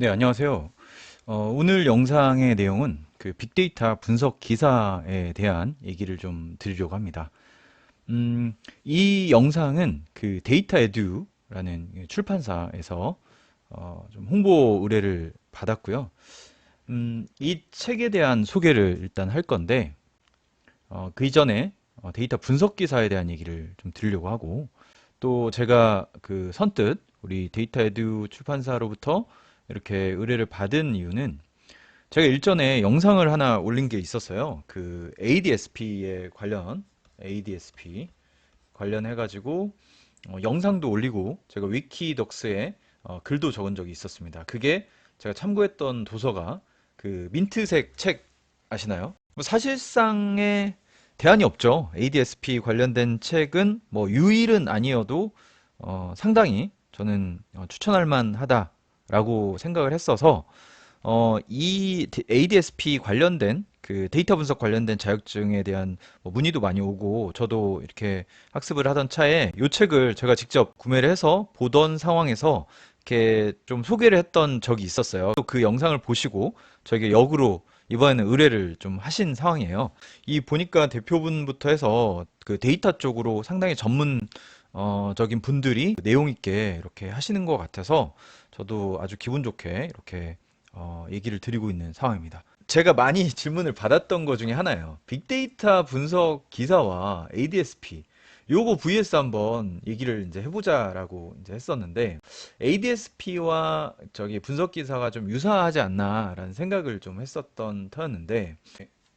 네, 안녕하세요. 어, 오늘 영상의 내용은 그 빅데이터 분석 기사에 대한 얘기를 좀 드리려고 합니다. 음, 이 영상은 그 데이터 에듀라는 출판사에서 어, 좀 홍보 의뢰를 받았고요. 음, 이 책에 대한 소개를 일단 할 건데, 어, 그 이전에 어, 데이터 분석 기사에 대한 얘기를 좀 드리려고 하고, 또 제가 그 선뜻 우리 데이터 에듀 출판사로부터 이렇게 의뢰를 받은 이유는 제가 일전에 영상을 하나 올린 게 있었어요. 그 ADSP에 관련, ADSP 관련해 가지고 어, 영상도 올리고 제가 위키덕스에 어, 글도 적은 적이 있었습니다. 그게 제가 참고했던 도서가 그 민트색 책 아시나요? 뭐 사실상의 대안이 없죠. ADSP 관련된 책은 뭐 유일은 아니어도 어, 상당히 저는 어, 추천할 만하다 라고 생각을 했어서 어, 이 ADSP 관련된 그 데이터 분석 관련된 자격증에 대한 뭐 문의도 많이 오고 저도 이렇게 학습을 하던 차에 이 책을 제가 직접 구매를 해서 보던 상황에서 이렇게 좀 소개를 했던 적이 있었어요. 또 그 영상을 보시고 저에게 역으로 이번에는 의뢰를 좀 하신 상황이에요. 이 보니까 대표분부터 해서 그 데이터 쪽으로 상당히 전문 어, 적인 분들이 내용 있게 이렇게 하시는 것 같아서 저도 아주 기분 좋게 이렇게 어, 얘기를 드리고 있는 상황입니다. 제가 많이 질문을 받았던 것 중에 하나예요. 빅데이터 분석 기사와 ADSP 요거 vs 한번 얘기를 이제 해보자라고 이제 했었는데 ADSP와 저기 분석 기사가 좀 유사하지 않나라는 생각을 좀 했었던 터였는데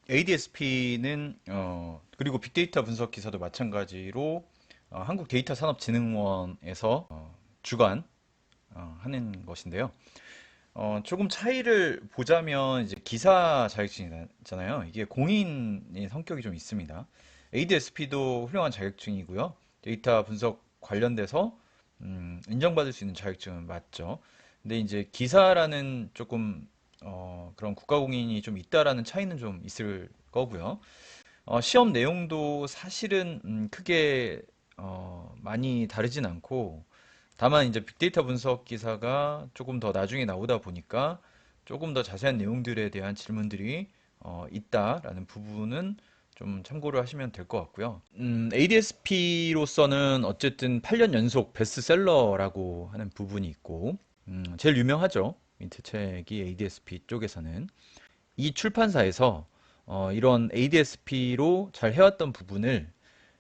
ADSP는 어 그리고 빅데이터 분석 기사도 마찬가지로 어, 한국 데이터 산업진흥원에서 어, 주관 어, 하는 것인데요. 어, 조금 차이를 보자면 이제 기사 자격증이잖아요. 이게 공인의 성격이 좀 있습니다. ADSP도 훌륭한 자격증이고요. 데이터 분석 관련돼서 음, 인정받을 수 있는 자격증은 맞죠. 근데 이제 기사라는 조금 어, 그런 국가공인이 좀 있다라는 차이는 좀 있을 거고요. 어, 시험 내용도 사실은 음, 크게 어, 많이 다르진 않고 다만 이제 빅데이터 분석 기사가 조금 더 나중에 나오다 보니까 조금 더 자세한 내용들에 대한 질문들이 어, 있다라는 부분은 좀 참고를 하시면 될 것 같고요. 음, ADSP로서는 어쨌든 8년 연속 베스트셀러라고 하는 부분이 있고, 음, 제일 유명하죠. 민트 책이 ADSP 쪽에서는. 이 출판사에서 어, 이런 ADSP로 잘 해왔던 부분을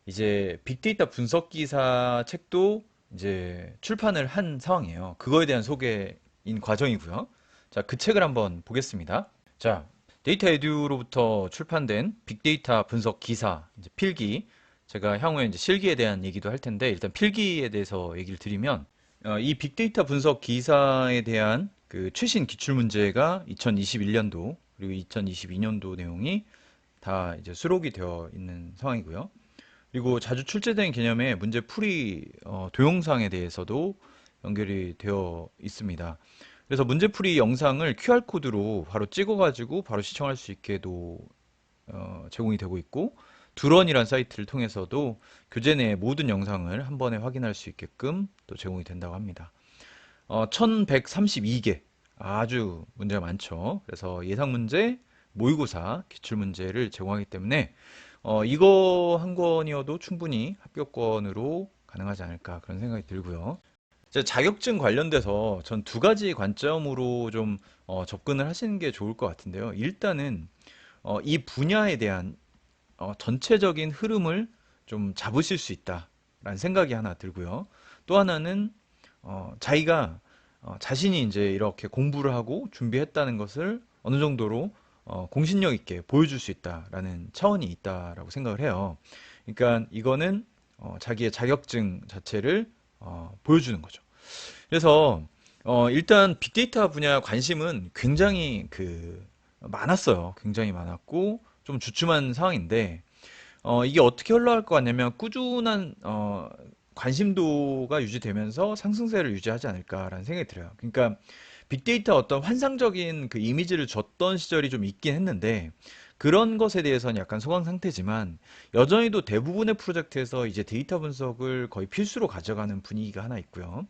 이제 빅데이터 분석 기사 책도 이제 출판을 한 상황이에요. 그거에 대한 소개인 과정이고요. 자, 그 책을 한번 보겠습니다. 자, 데이터 에듀로부터 출판된 빅데이터 분석 기사, 이제 필기. 제가 향후에 이제 실기에 대한 얘기도 할 텐데, 일단 필기에 대해서 얘기를 드리면, 어, 이 빅데이터 분석 기사에 대한 그 최신 기출 문제가 2021년도, 그리고 2022년도 내용이 다 이제 수록이 되어 있는 상황이고요. 그리고 자주 출제된 개념의 문제 풀이 어, 동영상에 대해서도 연결이 되어 있습니다. 그래서 문제풀이 영상을 QR코드로 바로 찍어가지고 바로 시청할 수 있게도 어, 제공이 되고 있고 두런이란 사이트를 통해서도 교재 내 모든 영상을 한 번에 확인할 수 있게끔 또 제공이 된다고 합니다. 어, 1132개 아주 문제가 많죠. 그래서 예상 문제, 모의고사, 기출 문제를 제공하기 때문에 어, 이거 한 권이어도 충분히 합격권으로 가능하지 않을까 그런 생각이 들고요. 자격증 관련돼서 전 두 가지 관점으로 좀 어, 접근을 하시는 게 좋을 것 같은데요. 일단은 어, 이 분야에 대한 어, 전체적인 흐름을 좀 잡으실 수 있다라는 생각이 하나 들고요. 또 하나는 어, 자기가 어, 자신이 이제 이렇게 공부를 하고 준비했다는 것을 어느 정도로 어, 공신력 있게 보여줄 수 있다라는 차원이 있다라고 생각을 해요. 그러니까 이거는 어, 자기의 자격증 자체를 어, 보여주는 거죠. 그래서 어, 일단 빅데이터 분야 관심은 굉장히 그 많았어요. 굉장히 많았고 좀 주춤한 상황인데 어, 이게 어떻게 흘러갈 것 같냐면 꾸준한 어, 관심도가 유지되면서 상승세를 유지하지 않을까라는 생각이 들어요. 그러니까 빅데이터 어떤 환상적인 그 이미지를 줬던 시절이 좀 있긴 했는데 그런 것에 대해서는 약간 소강 상태지만 여전히도 대부분의 프로젝트에서 이제 데이터 분석을 거의 필수로 가져가는 분위기가 하나 있고요.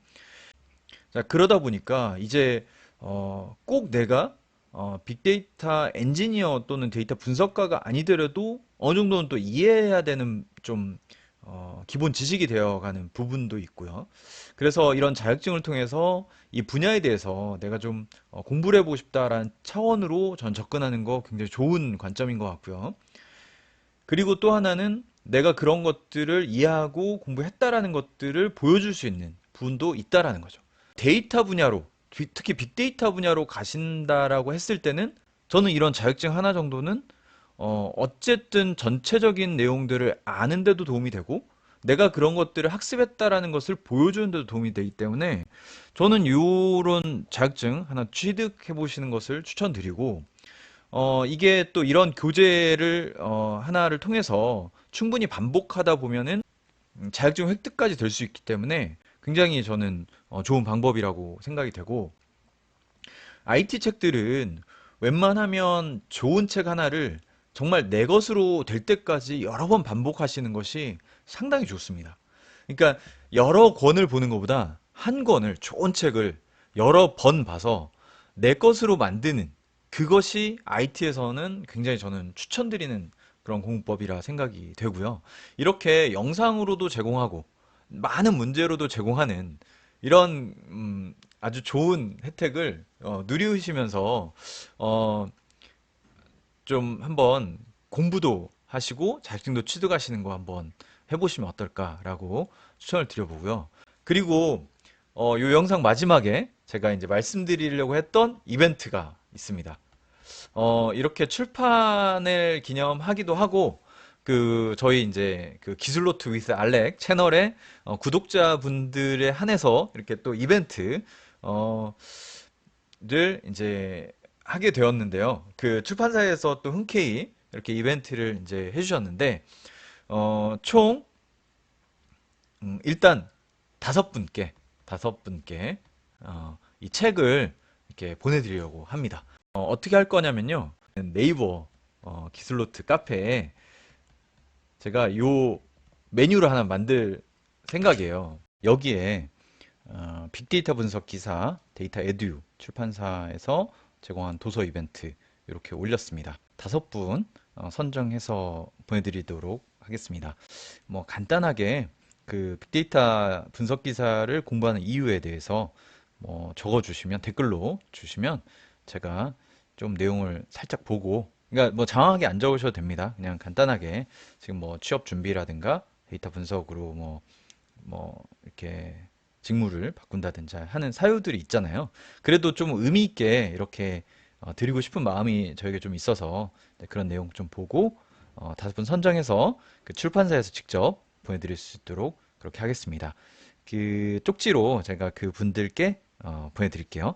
자, 그러다 보니까 이제 어, 꼭 내가 어, 빅데이터 엔지니어 또는 데이터 분석가가 아니더라도 어느 정도는 또 이해해야 되는 좀 어, 기본 지식이 되어가는 부분도 있고요. 그래서 이런 자격증을 통해서 이 분야에 대해서 내가 좀 어, 공부를 해보고 싶다라는 차원으로 전 접근하는 거 굉장히 좋은 관점인 것 같고요. 그리고 또 하나는 내가 그런 것들을 이해하고 공부했다라는 것들을 보여줄 수 있는 부분도 있다라는 거죠. 데이터 분야로, 비- 특히 빅데이터 분야로 가신다라고 했을 때는 저는 이런 자격증 하나 정도는 어, 어쨌든 전체적인 내용들을 아는데도 도움이 되고 내가 그런 것들을 학습했다라는 것을 보여주는데도 도움이 되기 때문에 저는 이런 자격증 하나 취득해 보시는 것을 추천드리고 어, 이게 또 이런 교재를 어, 하나를 통해서 충분히 반복하다 보면은 음, 자격증 획득까지 될 수 있기 때문에 굉장히 저는 어, 좋은 방법이라고 생각이 되고 IT 책들은 웬만하면 좋은 책 하나를 정말 내 것으로 될 때까지 여러 번 반복하시는 것이 상당히 좋습니다. 그러니까 여러 권을 보는 것보다 한 권을 좋은 책을 여러 번 봐서 내 것으로 만드는 그것이 IT에서는 굉장히 저는 추천드리는 그런 공부법이라 생각이 되고요. 이렇게 영상으로도 제공하고 많은 문제로도 제공하는 이런 음, 아주 좋은 혜택을 어, 누리시면서 어, 좀 한번 공부도 하시고 자격증도 취득하시는 거 한번 해보시면 어떨까라고 추천을 드려보고요. 그리고 어, 요 영상 마지막에 제가 이제 말씀드리려고 했던 이벤트가 있습니다. 어, 이렇게 출판을 기념하기도 하고, 그, 저희 이제 그 기술노트 위스 알렉 채널의 어, 구독자분들에 한해서 이렇게 또 이벤트, 어, 를 이제 하게 되었는데요. 그 출판사에서 또 흔쾌히 이렇게 이벤트를 이제 해주셨는데, 어, 총, 음, 일단 다섯 분께, 다섯 분께, 어, 이 책을 이렇게 보내드리려고 합니다. 어, 떻게 할 거냐면요. 네이버 어, 기술노트 카페에 제가 요 메뉴를 하나 만들 생각이에요. 여기에 어, 빅데이터 분석 기사 데이터 에듀 출판사에서 제공한 도서 이벤트 이렇게 올렸습니다. 다섯 분 어, 선정해서 보내드리도록 하겠습니다. 뭐 간단하게 그 빅데이터 분석 기사를 공부하는 이유에 대해서 뭐 적어주시면 댓글로 주시면 제가 좀 내용을 살짝 보고 그러니까 뭐 장황하게 안 적으셔도 됩니다. 그냥 간단하게 지금 뭐 취업 준비라든가 데이터 분석으로 뭐 뭐 이렇게 직무를 바꾼다든지 하는 사유들이 있잖아요. 그래도 좀 의미 있게 이렇게 어, 드리고 싶은 마음이 저에게 좀 있어서 네, 그런 내용 좀 보고 어, 다섯 분 선정해서 그 출판사에서 직접 보내드릴 수 있도록 그렇게 하겠습니다. 그 쪽지로 제가 그 분들께 어, 보내드릴게요.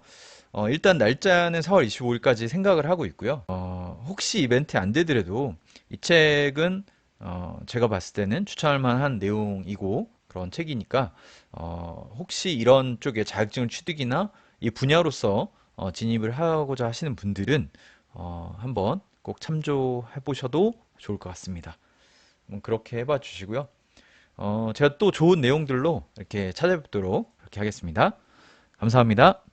어, 일단 날짜는 4월 25일까지 생각을 하고 있고요. 어, 혹시 이벤트 안 되더라도 이 책은 어, 제가 봤을 때는 추천할 만한 내용이고 그런 책이니까 어, 혹시 이런 쪽에 자격증 취득이나 이 분야로서 어, 진입을 하고자 하시는 분들은 어, 한번 꼭 참조해 보셔도 좋을 것 같습니다. 뭐 그렇게 해봐 주시고요. 어, 제가 또 좋은 내용들로 이렇게 찾아뵙도록 그렇게 하겠습니다. 감사합니다.